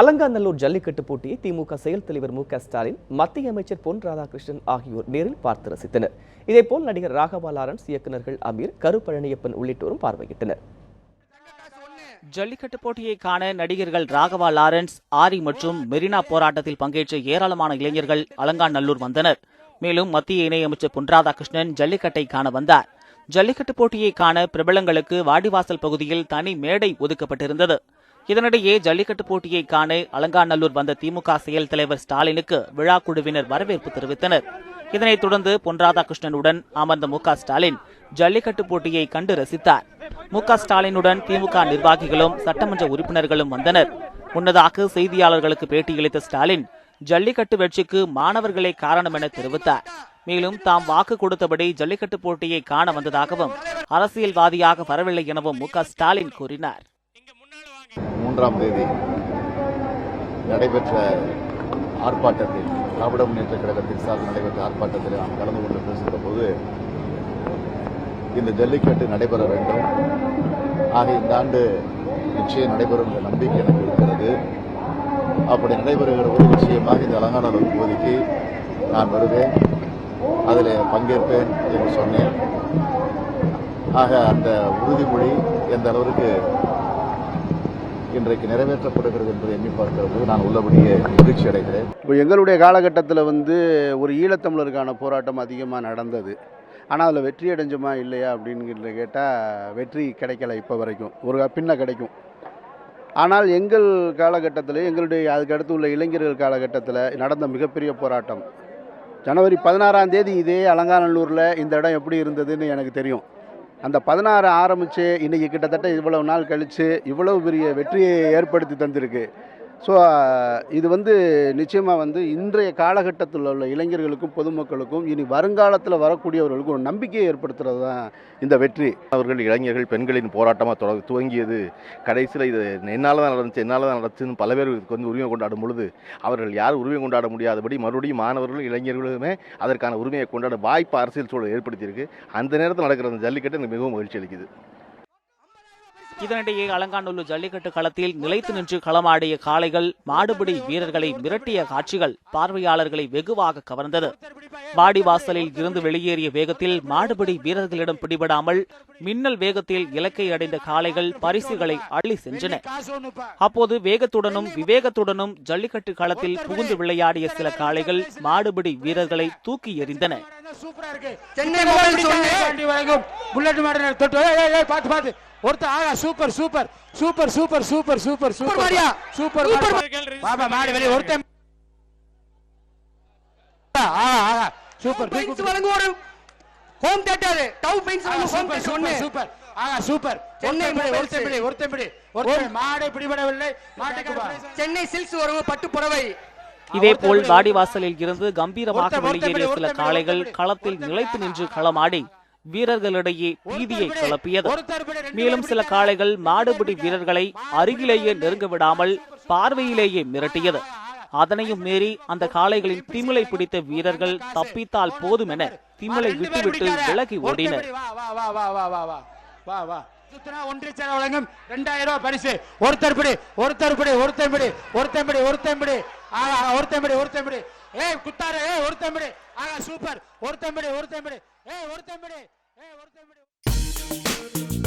அலங்காநல்லூர் ஜல்லிக்கட்டு போட்டியை திமுக செயல் தலைவர் மு க ஸ்டாலின் மத்திய அமைச்சர் பொன் ராதாகிருஷ்ணன் ஆகியோர் நேரில் பார்த்து ரசித்தனர். இதேபோல் நடிகர் ராகவா லாரன்ஸ் இயக்குநர்கள் அமீர் கருப்பழனியப்பன் உள்ளிட்டோரும் பார்வையிட்டனர். ஜல்லிக்கட்டு போட்டியை காண நடிகர்கள் ராகவா லாரன்ஸ் ஆரி மற்றும் மெரினா போராட்டத்தில் பங்கேற்ற ஏராளமான இளைஞர்கள் அலங்காநல்லூர் வந்தனர். மேலும் மத்திய இணையமைச்சர் பொன் ராதாகிருஷ்ணன் ஜல்லிக்கட்டை காண வந்தார். ஜல்லிக்கட்டு போட்டியை காண பிரபலங்களுக்கு வாடிவாசல் பகுதியில் தனி மேடை ஒதுக்கப்பட்டிருந்தது. இதனிடையே ஜல்லிக்கட்டு போட்டியை காண அலங்காநல்லூர் வந்த திமுக செயல் தலைவர் ஸ்டாலினுக்கு விழா குழுவினர் வரவேற்பு தெரிவித்தனர். இதனைத் தொடர்ந்து பொன் ராதாகிருஷ்ணனுடன் அமர்ந்த மு ஸ்டாலின் ஜல்லிக்கட்டு போட்டியை கண்டு ரசித்தார். மு ஸ்டாலினுடன் திமுக நிர்வாகிகளும் சட்டமன்ற உறுப்பினர்களும் வந்தனர். முன்னதாக செய்தியாளர்களுக்கு பேட்டியளித்த ஸ்டாலின் ஜல்லிக்கட்டு வெற்றிக்கு மாணவர்களே காரணம் என தெரிவித்தார். மேலும் தாம் வாக்கு கொடுத்தபடி ஜல்லிக்கட்டு போட்டியை காண வந்ததாகவும் அரசியல்வாதியாக வரவில்லை எனவும் மு ஸ்டாலின் கூறினார். மூன்றாம் தேதி நடைபெற்ற ஆர்ப்பாட்டத்தில் திராவிட முன்னேற்ற கழகத்தின் சார்பில் நடைபெற்ற ஆர்ப்பாட்டத்தில் நான் கலந்து கொண்டு பேசுகிற போது இந்த ஜல்லிக்கட்டு நடைபெற வேண்டும். ஆக இந்த ஆண்டு நிச்சயம் நடைபெறும் என்ற நம்பிக்கை எனக்கு இருக்கிறது. அப்படி நடைபெறுகிற ஒரு விஷயமாக இந்த அலங்காநல்லூர் பகுதிக்கு நான் வருவேன். அதில் பங்கேற்பேன் என்று சொன்னேன். ஆக அந்த உறுதிமொழி எந்த அளவிற்கு இன்றைக்கு நிறைவேற்றப்படுகிறது என்பதை எண்ணி பார்க்கிற நான் உள்ளபடியே மகிழ்ச்சி அடைகிறேன். இப்போ எங்களுடைய காலகட்டத்தில் வந்து ஒரு ஈழத்தமிழருக்கான போராட்டம் அதிகமாக நடந்தது. ஆனால் அதில் வெற்றி அடைஞ்சோமா இல்லையா அப்படின்னு கேட்டால் வெற்றி கிடைக்கல இப்போ வரைக்கும். ஒரு பின்ன கிடைக்கும். ஆனால் எங்கள் காலகட்டத்தில் எங்களுடைய அதுக்கடுத்து உள்ள இளைஞர்கள் காலகட்டத்தில் நடந்த மிகப்பெரிய போராட்டம். ஜனவரி பதினாறாம் தேதி இதே அலங்காநல்லூரில் இந்த இடம் எப்படி இருந்ததுன்னு எனக்கு தெரியும். அந்த பதினாறு ஆரம்பித்து இன்றைக்கி கிட்டத்தட்ட இவ்வளவு நாள் கழித்து இவ்வளவு பெரிய வெற்றியை ஏற்படுத்தி தந்திருக்கு. ஸோ இது வந்து நிச்சயமாக வந்து இன்றைய காலகட்டத்தில் உள்ள இளைஞர்களுக்கும் பொதுமக்களுக்கும் இனி வருங்காலத்தில் வரக்கூடியவர்களுக்கும் ஒரு நம்பிக்கையை ஏற்படுத்துறது தான் இந்த வெற்றி. அவர்கள் இளைஞர்கள் பெண்களின் போராட்டமாக தொட துவங்கியது. கடைசியில் இது என்னால் தான் நடந்துச்சு என்னால் தான் நடந்துச்சுன்னு பல பேர் இதுக்கு வந்து உரிமை கொண்டாடும் பொழுது அவர்கள் யார் உரிமை கொண்டாட முடியாதபடி மறுபடியும் மாணவர்களும் இளைஞர்களுமே அதற்கான உரிமையை கொண்டாட வாய்ப்பு அரசியல் சூழல் ஏற்படுத்தியிருக்கு. அந்த நேரத்தில் நடக்கிற அந்த ஜல்லிக்கட்டு எனக்கு மிகவும் மகிழ்ச்சி அளிக்குது. இதனிடையே அலங்காநல்லூர் ஜல்லிக்கட்டு களத்தில் நிலைத்து நின்று களமாடிய காளைகள் மாடுபிடி வீரர்களை மிரட்டிய காட்சிகள் பார்வையாளர்களை வெகுவாக கவர்ந்தது. வாடிவாசலில் இருந்து வெளியேறிய வேகத்தில் மாடுபிடி வீரர்களிடம் பிடிபடாமல் மின்னல் வேகத்தில் இலக்கை அடைந்த காளைகள் பரிசுகளை அள்ளி சென்றன. அப்போது வேகத்துடனும் விவேகத்துடனும் ஜல்லிக்கட்டு களத்தில் புகுந்து விளையாடிய சில காளைகள் மாடுபிடி வீரர்களை தூக்கி எறிந்தன. சூப்பரா இருக்கு. சென்னை வழங்கும் புல்லட் மாடல் தொட்டு பாத்து பாத்து. ஒருத்தர் ஆகா super super. Super super super super super. மாரியா? சூப்பர் பாபா மாடு. வெளிய ஆஹா சூப்பர் வழங்குவோம் ஹோம் தியேட்டர் டவு பெயிண்ட்ஸ் வழங்கும் ஹோம் சூப்பர் தியேட்டர் சூப்பர் ஆஹா சூப்பர். சென்னை. ஒருத்தன் பிடி ஒருத்தன் பிடி மாடை பிடிபடவில்லை. மாட்டுக்கு சென்னை சில்க்ஸ் வழங்கும் பட்டு புடவை. இதேபோல் வாடிவாசலில் இருந்து கம்பீரமாக வெளியேறிய சில காளைகள் களத்தில் நிலைத்து நின்று களமாடி வீரர்களிடையே பீதியை கிளப்பியது மேலும் சில காளைகள் மாடுபிடி வீரர்களை அருகிலேயே நெருங்க விடாமல் பார்வையிலேயே மிரட்டியது. அதனையும் மீறி அந்த காளைகளின் திமிலை பிடித்த வீரர்கள் தப்பித்தால் போதும் என திமிலை விட்டுவிட்டு விலகி ஓடினர். ஒன்றிய ஒருத்தர் பிடி ஒருத்தர் பிடி ஒருத்தர் பிடி ஒருத்தர் பிடி ஒருத்தர் பிடி. ஆகா ஒரு தம்பிடி ஒரு தம்பிடி. ஏய் குத்தாரு ஏய் ஒரு தம்பிடி. ஆகா சூப்பர். ஒரு தம்பிடி ஒரு தம்பிடி. ஏய் ஒரு தம்பிடி. ஏய் ஒரு தம்பிடி.